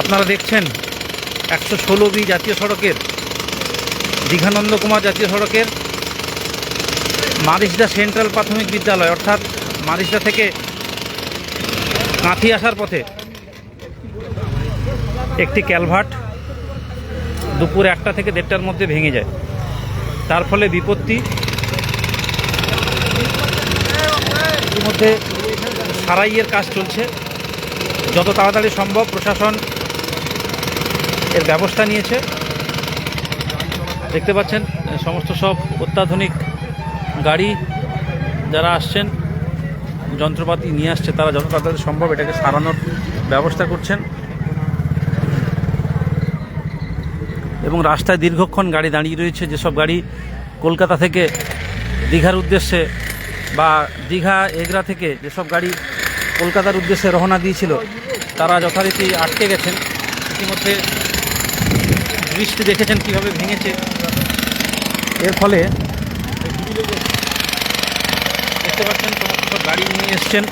আপনারা দেখছেন একশো ষোলো বি জাতীয় সড়কের, দীঘানন্দ কুমার জাতীয় সড়কের মারিসদা সেন্ট্রাল প্রাথমিক বিদ্যালয়, অর্থাৎ মারিসদা থেকে কাঁথি আসার পথে একটি ক্যালভার্ট দুপুর একটা থেকে দেড়টার মধ্যে ভেঙে যায়। তার ফলে বিপত্তি। ইতিমধ্যে সারাইয়ের কাজ চলছে। যত তাড়াতাড়ি সম্ভব প্রশাসন এর ব্যবস্থা নিয়েছে। দেখতে পাচ্ছেন, সমস্ত সব অত্যাধুনিক গাড়ি যারা আসছেন, যন্ত্রপাতি নিয়ে আসছে, তারা যত তাড়াতাড়ি সম্ভব এটাকে সারানোর ব্যবস্থা করছেন। এবং রাস্তায় দীর্ঘক্ষণ গাড়ি দাঁড়িয়ে রয়েছে, যেসব গাড়ি কলকাতা থেকে দীঘার উদ্দেশ্যে বা দীঘা এগরা থেকে যেসব গাড়ি কলকাতার উদ্দেশ্যে রওনা দিয়েছিল তারা যথারীতি আটকে গেছেন। ইতিমধ্যে বৃষ্টি দেখেছেন কীভাবে ভেঙেছে। এর ফলে দেখতে পাচ্ছেন, সমস্ত গাড়ি নিয়ে এসছেন।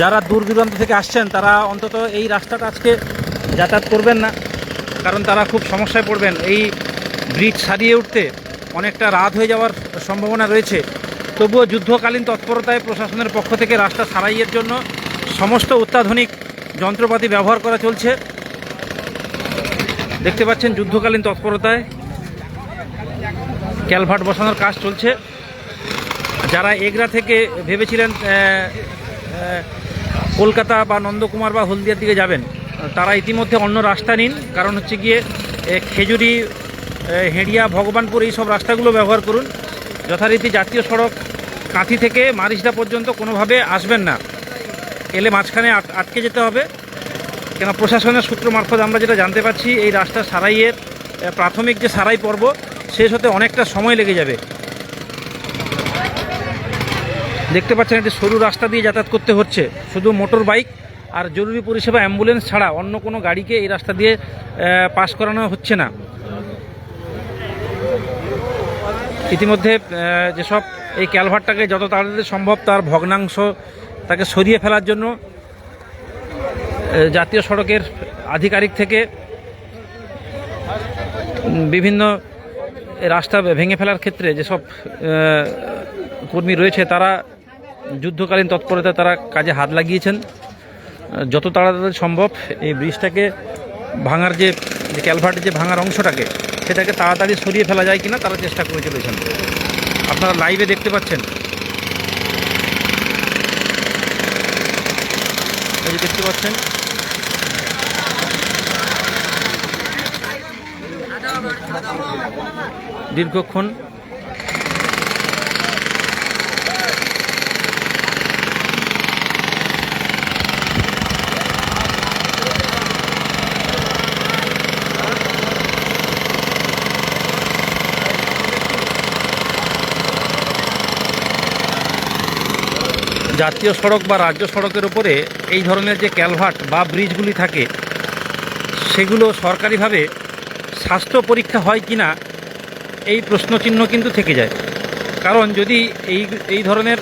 যারা দূর দূরান্ত থেকে আসছেন, তারা অন্তত এই রাস্তাটা আজকে যাতায়াত করবেন না, কারণ তারা খুব সমস্যায় পড়বেন। এই ব্রিজ সারিয়ে উঠতে অনেকটা রাত হয়ে যাওয়ার সম্ভাবনা রয়েছে। তবুও যুদ্ধকালীন তৎপরতায় প্রশাসনের পক্ষ থেকে রাস্তা সারাইয়ের জন্য সমস্ত অত্যাধুনিক যন্ত্রপাতি ব্যবহার করা চলছে। দেখতে পাচ্ছেন যুদ্ধকালীন তৎপরতায় ক্যালভার্ট বসানোর কাজ চলছে। যারা এগরা থেকে ভেবেছিলেন কলকাতা বা নন্দকুমার বা হলদিয়ার দিকে যাবেন, তারা ইতিমধ্যে অন্য রাস্তা নিন। কারণ হচ্ছে গিয়ে খেজুরি হেঁড়িয়া, ভগবানপুর এই সব রাস্তাগুলো ব্যবহার করুন। যথারীতি জাতীয় সড়ক, কাঁথি থেকে মারিসদা পর্যন্ত কোনোভাবে আসবেন না। এলে মাঝখানে আট- আটকে যেতে হবে। কেন, প্রশাসনের সূত্র মারফত আমরা যেটা জানতে পারছি, এই রাস্তা সারাইয়ের প্রাথমিক যে সারাই পর্ব, শেষ হতে অনেকটা সময় লেগে যাবে। দেখতে পাচ্ছেন, একটি সরু রাস্তা দিয়ে যাতায়াত করতে হচ্ছে। শুধু মোটর বাইক আর জরুরি পরিষেবা অ্যাম্বুলেন্স ছাড়া অন্য কোনো গাড়িকে এই রাস্তা দিয়ে পাস করানো হচ্ছে না। ইতিমধ্যে যেসব এই ক্যালভারটাকে যত তাড়াতাড়ি সম্ভব তার ভগ্নাংশ তাকে সরিয়ে ফেলার জন্য জাতীয় সড়কের আধিকারিক থেকে বিভিন্ন রাস্তা ভেঙে ফেলার ক্ষেত্রে যেসব কর্মী রয়েছে তারা যুদ্ধকালীন তৎপরতা তারা কাজে হাত লাগিয়েছেন। যত তাড়াতাড়ি সম্ভব এই ব্রিজটাকে ভাঙার যে যে ক্যালভার্টের যে ভাঙার অংশটাকে, সেটাকে তাড়াতাড়ি সরিয়ে ফেলা যায় কিনা তারা চেষ্টা করে চলেছেন। আপনারা লাইভে দেখতে পাচ্ছেন। এই দেখতে পাচ্ছেন। দীর্ঘক্ষণ জাতীয় সড়ক বা রাজ্য সড়কের উপরে এই ধরনের যে ক্যালভার্ট বা ব্রিজগুলি থাকে, সেগুলো সরকারিভাবে স্বাস্থ্য পরীক্ষা হয় কি না, এই প্রশ্নচিহ্ন কিন্তু থেকে যায়। কারণ যদি এই এই ধরনের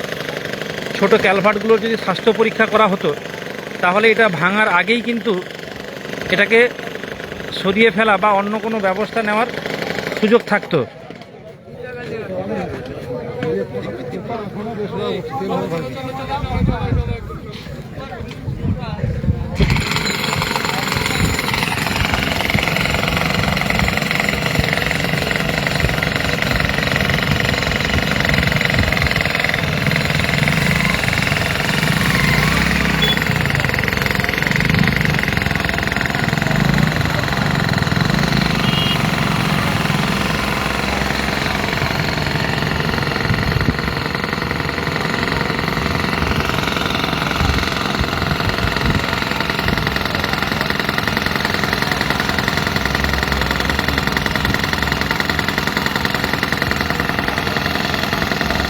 ছোট ক্যালভার্টগুলোর যদি স্বাস্থ্য পরীক্ষা করা হতো, তাহলে এটা ভাঙার আগেই কিন্তু এটাকে সরিয়ে ফেলা বা অন্য কোনো ব্যবস্থা নেওয়ার সুযোগ থাকতো। Vamos.